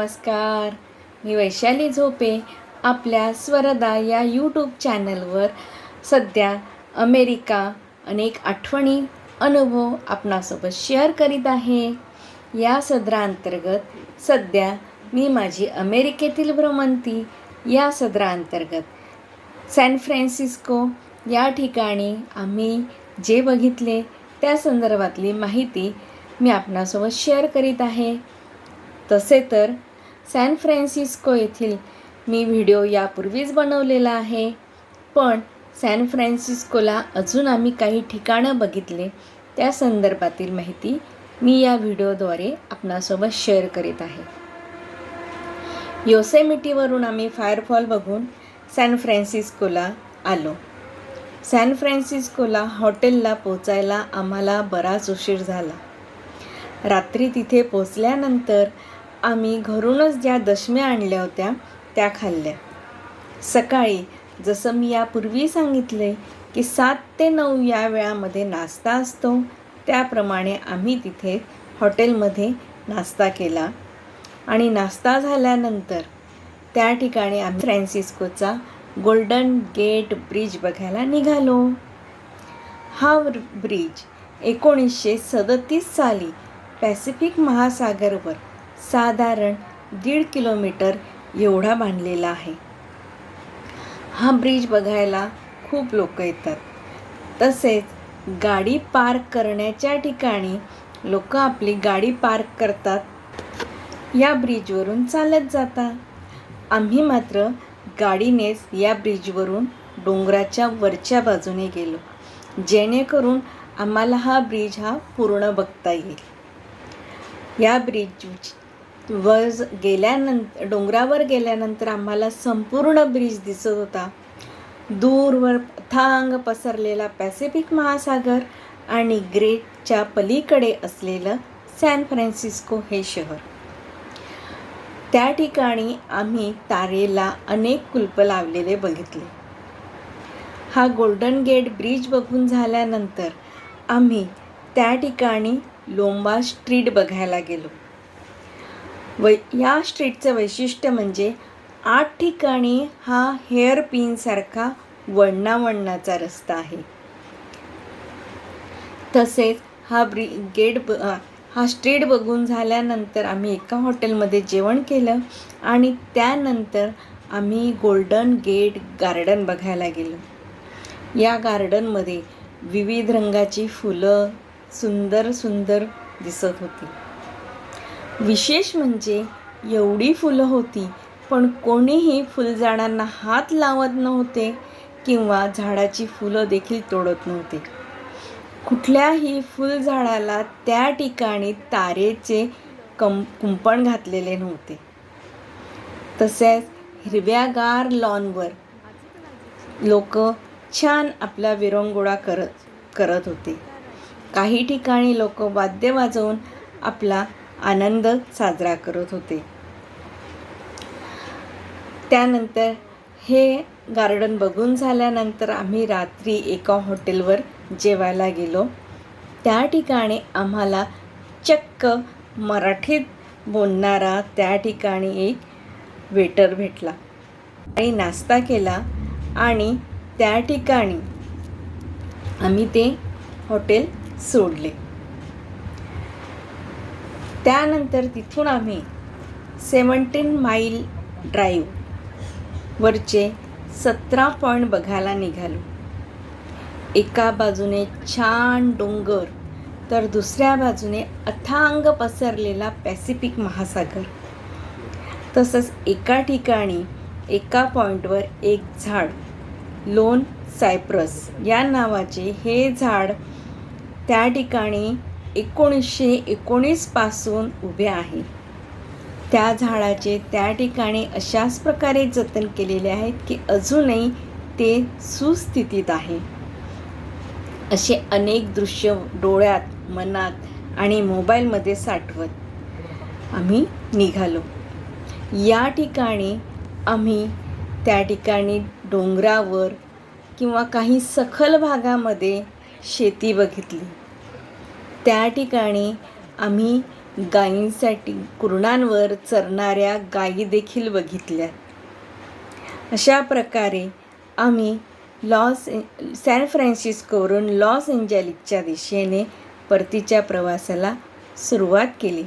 नमस्कार. मी वैशाली झोपे आपल्या स्वरदा या यूट्यूब चॅनलवर सध्या अमेरिका अनेक आठवणी अनुभव आपणासोबत शेअर करीत आहे. या सदराअंतर्गत सध्या मी माझी अमेरिकेतील भ्रमंती या सदराअंतर्गत सॅन फ्रान्सिस्को या ठिकाणी आम्ही जे बघितले त्या संदर्भातली माहिती मी आपणासोबत शेअर करीत आहे. तसे तर सॅन फ्रान्सिस्को येथील मी व्हिडिओ यापूर्वीच बनवलेला आहे. पण सॅन फ्रान्सिस्कोला अजून आम्ही काही ठिकाणं बघितले त्या संदर्भातील माहिती मी या व्हिडिओद्वारे आपणासोबत शेअर करीत आहे. योसेमिटीवरून आम्ही फायरफॉल बघून सॅन फ्रान्सिस्कोला आलो. सॅन फ्रान्सिस्कोला हॉटेलला पोचायला आम्हाला बराच उशीर झाला. रात्री तिथे पोचल्यानंतर आम्ही घरूनच ज्या दशम्या आणल्या होत्या त्या खाल्ल्या. सकाळी जसं मी यापूर्वी सांगितले की सात ते नऊ या वेळामध्ये नाश्ता असतो त्याप्रमाणे आम्ही तिथे हॉटेलमध्ये नाश्ता केला. आणि नाश्ता झाल्यानंतर त्या ठिकाणी आम्ही फ्रॅन्सिस्कोचा गोल्डन गेट ब्रिज बघायला निघालो. हा ब्रिज एकोणीसशे सदतीस साली पॅसिफिक महासागरवर साधारण दीड किलोमीटर एवढा बांधलेला आहे. हा ब्रिज बघायला खूप लोक येतात. तसेच गाडी पार्क करण्याच्या ठिकाणी लोक आपली गाडी पार्क करतात. या ब्रिजवरून चालत जातात आम्ही मात्र गाडीनेच या ब्रिजवरून डोंगराच्या वरच्या बाजूने गेलो जेणेकरून आम्हाला हा ब्रिज हा पूर्ण बघता येईल. या ब्रिज वज गेल्यानंतर डोंगरावर गेल्यानंतर आम्हाला संपूर्ण ब्रिज दिसत होता. दूरवर थांग पसरलेला पॅसिफिक महासागर आणि ग्रेटच्या पलीकडे असलेलं सॅन फ्रान्सिस्को हे शहर. त्या ठिकाणी आम्ही तारेला अनेक कुलप लावलेले बघितले. हा गोल्डन गेट ब्रिज बघून झाल्यानंतर आम्ही त्या ठिकाणी लोंबा स्ट्रीट बघायला गेलो. वै या स्ट्रीटचं वैशिष्ट्य म्हणजे आठ ठिकाणी हा हेअर पिनसारखा वळणा वळणाचा रस्ता आहे. तसेच हा ब्रि गेट ब हा स्ट्रीट बघून झाल्यानंतर आम्ही एका हॉटेलमध्ये जेवण केलं आणि त्यानंतर आम्ही गोल्डन गेट गार्डन बघायला गेलो. या गार्डनमध्ये विविध रंगाची फुलं सुंदर सुंदर दिसत होती. विशेष म्हणजे एवढी फुलं होती पण कोणीही फुलझाडांना हात लावत नव्हते किंवा झाडाची फुलं देखील तोडत नव्हते. कुठल्याही फुलझाडाला त्या ठिकाणी तारेचे कं कुंपण घातलेले नव्हते. तसेच हिरव्यागार लॉनवर लोक छान आपला विरंगुळा करत करत होते. काही ठिकाणी लोक वाद्य वाजवून आपला आनंद साजरा करत होते. त्यानंतर हे गार्डन बघून झाल्यानंतर आम्ही रात्री एका हॉटेलवर जेवायला गेलो. त्या ठिकाणी आम्हाला चक्क मराठीत बोलणारा त्या ठिकाणी एक वेटर भेटला. आणि नाश्ता केला आणि त्या ठिकाणी आम्ही ते हॉटेल सोडले. त्यानंतर तिथून आम्ही सेवन्टीन माईल ड्राईव्ह वरचे सतरा पॉईंट बघायला निघालो. एका बाजूने छान डोंगर तर दुसऱ्या बाजूने अथांग पसरलेला पॅसिफिक महासागर. तसंच एका ठिकाणी एका पॉईंटवर एक झाड लोन सायप्रस या नावाचे हे झाड त्या ठिकाणी एकोणीसशे एकोणीसपासून उभे आहे. त्या झाडाचे त्या ठिकाणी अशाच प्रकारे जतन केलेले आहेत की अजूनही ते सुस्थितीत आहे. असे अनेक दृश्य डोळ्यात मनात आणि मोबाईलमध्ये साठवत आम्ही निघालो. या ठिकाणी आम्ही त्या ठिकाणी डोंगरावर किंवा काही सखल भागामध्ये शेती बघितली. त्या ठिकाणी आम्ही गायींसाठी कुरणांवर चरणाऱ्या गायी देखील बघितल्या. अशा प्रकारे आम्ही लॉस सॅन फ्रान्सिस्कोवरून लॉस एंजलिसच्या दिशेने परतीच्या प्रवासाला सुरुवात केली.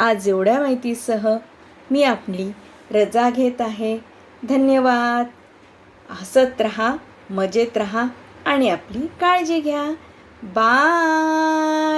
आज एवढ्या माहितीसह मी आपली रजा घेत आहे. धन्यवाद. हसत रहा मजेत रहा आणि आपली काळजी घ्या. Bye.